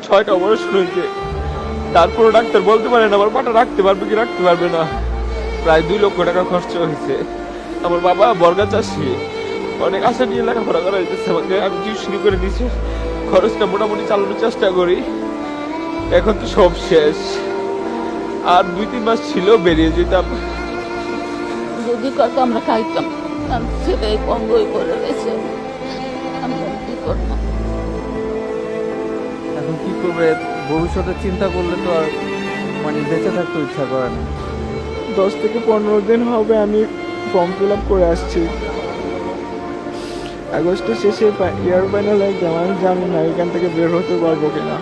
টাকা অপারেশন হয়েছে। তারপরে ডাক্তার বলতে পারে না, আমার পাটা রাখতে পারবে কি রাখতে পারবে না। প্রায় দুই লক্ষ টাকা খরচ হয়েছে। আমার বাবা বর্গা চাষি। অনেক আশা নিয়ে লেখাপড়া করা হইতেছে, আমাকে আমি টিউশনি করে দিচ্ছি খরচটা মোটামুটি চালানোর চেষ্টা করি। এখন তো সব শেষ। আর দুই তিন মাস ছিল, বেরিয়ে যেতাম। যদি কত আমরা খাইতাম সেটাই কঙ্গই করে রয়েছে আমরা কি করব? করবে ভবিষ্যতে চিন্তা করলে তো আর মানে বেঁচে থাকতে ইচ্ছা করে না। দশ থেকে পনেরো দিন হবে আমি ফর্ম ফিল আপ করে আসছি। আগস্টের শেষে ইয়ার ফাইনাল এক্সাম আমি জানি না এখান থেকে বের হতে পারব কিনা।